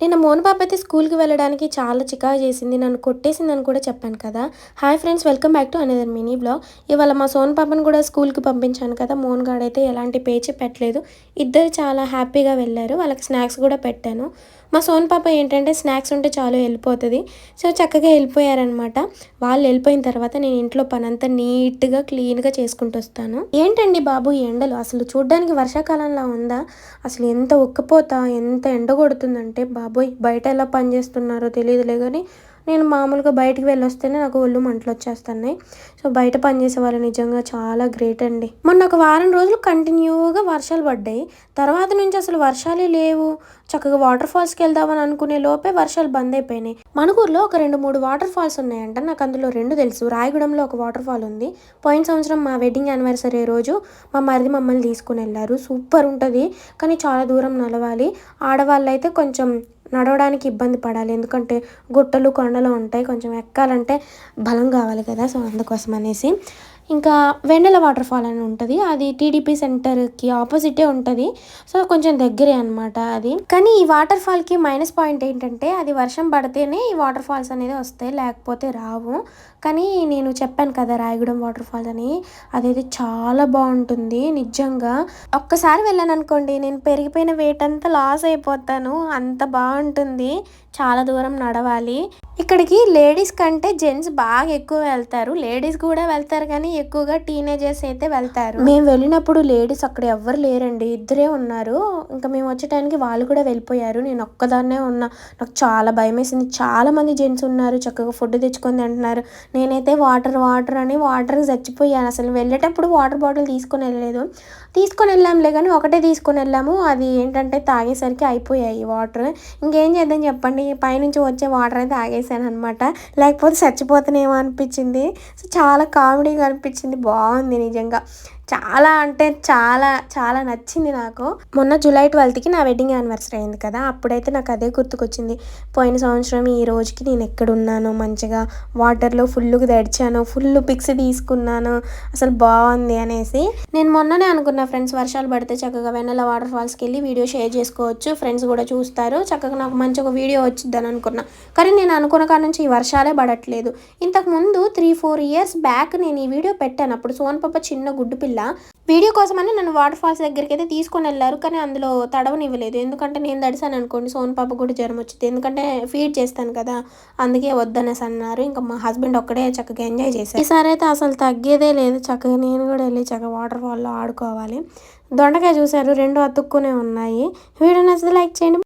నిన్న మోను పాప అయితే స్కూల్కి వెళ్ళడానికి చాలా చికాకు చేసింది నన్ను కొట్టేసిందని కూడా చెప్పాను కదా. Hi friends welcome back to another mini blog ఇవాళ మా సోన్ పాపను కూడా స్కూల్కి పంపించాను కదా. మోన్ గాడైతే ఎలాంటి పేచి పెట్టలేదు. ఇద్దరు చాలా హ్యాపీగా వెళ్ళారు. వాళ్ళకి స్నాక్స్ కూడా పెట్టాను. మా సోన్ పాప ఏంటంటే స్నాక్స్ ఉంటే చాలు వెళ్ళిపోతుంది. సో చక్కగా వెళ్ళిపోయారనమాట. వాళ్ళు వెళ్ళిపోయిన తర్వాత నేను ఇంట్లో పని నీట్గా క్లీన్గా చేసుకుంటూ వస్తాను. ఏంటండి బాబు ఎండలు? అసలు చూడ్డానికి వర్షాకాలంలో ఉందా? అసలు ఎంత ఉక్కపోతా ఎంత ఎండ కొడుతుందంటే బాబోయ్ బయట ఎలా పని చేస్తున్నారో తెలియదులే కానీ నేను మామూలుగా బయటికి వెళ్ళొస్తేనే నాకు ఒళ్ళు మంటలు వచ్చేస్తున్నాయి. సో బయట పనిచేసే వాళ్ళు నిజంగా చాలా గ్రేట్ అండి. మొన్న ఒక వారం రోజులు కంటిన్యూగా వర్షాలు పడ్డాయి. తర్వాత నుంచి అసలు వర్షాలే లేవు. చక్కగా వాటర్ ఫాల్స్కి వెళ్దామని అనుకునే లోపే వర్షాలు బంద్ అయిపోయినాయి. మణుగూరులో ఒక రెండు మూడు వాటర్ ఫాల్స్ ఉన్నాయంట. నాకు అందులో రెండు తెలుసు. రాయగూడెంలో ఒక వాటర్ ఫాల్ ఉంది. పోయిన సంవత్సరం మా వెడ్డింగ్ యానివర్సరీ రోజు మా మరిది మమ్మల్ని తీసుకుని వెళ్ళారు. సూపర్ ఉంటుంది. కానీ చాలా దూరం నలవాలి ఆడవాళ్ళు అయితే కొంచెం నడవడానికి ఇబ్బంది పడాలి. ఎందుకంటే గుట్టలు కొండలు ఉంటాయి. కొంచెం ఎక్కాలంటే బలం కావాలి కదా. సో అందుకోసం అనేసి ఇంకా వెన్నెల వాటర్ ఫాల్ అని ఉంటుంది. అది టీడీపీ సెంటర్కి ఆపోజిటే ఉంటుంది. సో కొంచెం దగ్గరే అనమాట అది. కానీ ఈ వాటర్ ఫాల్కి మైనస్ పాయింట్ ఏంటంటే అది వర్షం పడితేనే ఈ వాటర్ ఫాల్స్ అనేది వస్తాయి లేకపోతే రావు. కానీ నేను చెప్పాను కదా రాయగూడెం వాటర్ ఫాల్స్ అని. అదైతే చాలా బాగుంటుంది నిజంగా. ఒక్కసారి వెళ్ళాను అనుకోండి నేను పెరిగిపోయిన వెయిట్ అంతా లాస్ అయిపోతాను. అంత బాగుంటుంది. చాలా దూరం నడవాలి. ఇక్కడికి లేడీస్ కంటే జెంట్స్ బాగా ఎక్కువ వెళ్తారు. లేడీస్ కూడా వెళ్తారు కానీ ఎక్కువగా టీనేజర్స్ అయితే వెళ్తారు. మేము వెళ్ళినప్పుడు లేడీస్ అక్కడ ఎవ్వరు లేరండి. ఇద్దరే ఉన్నారు. ఇంకా మేము వచ్చే టైంకి వాళ్ళు కూడా వెళ్ళిపోయారు. నేను ఒక్కదాన్నే ఉన్నా. నాకు చాలా భయం వేసింది. చాలా మంది జెంట్స్ ఉన్నారు. చక్కగా ఫుడ్ తెచ్చుకొని తింటున్నారు. నేనైతే వాటర్ వాటర్ అని వాటర్ చచ్చిపోయాను. అసలు వెళ్ళేటప్పుడు వాటర్ బాటిల్ తీసుకొని వెళ్ళలేదు. తీసుకొని వెళ్ళాంలే కానీ ఒకటే తీసుకొని వెళ్ళాము. అది ఏంటంటే తాగేసరికి అయిపోయాయి వాటర్. ఇంకేం చేద్దాం చెప్పండి? పైనుంచి వచ్చే వాటర్ అయితే ఆగేసాను అనమాట లేకపోతే చచ్చిపోతానేమో అనిపించింది. సో చాలా కామెడీగా అనిపించింది. బాగుంది నిజంగా. చాలా అంటే చాలా చాలా నచ్చింది నాకు. మొన్న జూలై ట్వెల్త్కి నా వెడ్డింగ్ యానివర్సరీ అయింది కదా అప్పుడైతే నాకు అదే గుర్తుకొచ్చింది. పోయిన సంవత్సరం ఈ రోజుకి నేను ఎక్కడున్నాను మంచిగా వాటర్లో ఫుల్గా తడిచాను ఫుల్ పిక్స్ తీసుకున్నాను అసలు బాగుంది అనేసి. నేను మొన్ననే అనుకున్నా ఫ్రెండ్స్ వర్షాలు పడితే చక్కగా వెన్నెల వాటర్ ఫాల్స్కి వెళ్ళి వీడియో షేర్ చేసుకోవచ్చు ఫ్రెండ్స్ కూడా చూస్తారు. చక్కగా నాకు మంచి ఒక వీడియో వచ్చిద్దని అనుకున్నా. కానీ నేను అనుకున్న కాడ నుంచి ఈ వర్షాలే పడట్లేదు. ఇంతకుముందు త్రీ ఫోర్ ఇయర్స్ బ్యాక్ నేను ఈ వీడియో పెట్టాను. అప్పుడు సోన్ పాప చిన్న గుడ్డు పిల్ల. వీడియో కోసమని నన్ను వాటర్ ఫాల్స్ దగ్గరికి అయితే తీసుకొని వెళ్ళారు కానీ అందులో తడవనివ్వలేదు. ఎందుకంటే నేను తడిసాను అనుకోండి సోన్ పాప కూడా జ్వరం వచ్చింది. ఎందుకంటే ఫీడ్ చేస్తాను కదా అందుకే వద్దనేసి అన్నారు. ఇంకా మా హస్బెండ్ ఒక్కడే చక్కగా ఎంజాయ్ చేశారు. ఈసారి అయితే అసలు తగ్గేదే లేదు. చక్కగా నేను కూడా వెళ్ళి చక్కగా వాటర్ ఫాల్లో ఆడుకోవాలి. దొండకాయ చూశారు రెండు అతుక్కునే ఉన్నాయి. వీడియో నచ్చితే లైక్ చేయండి.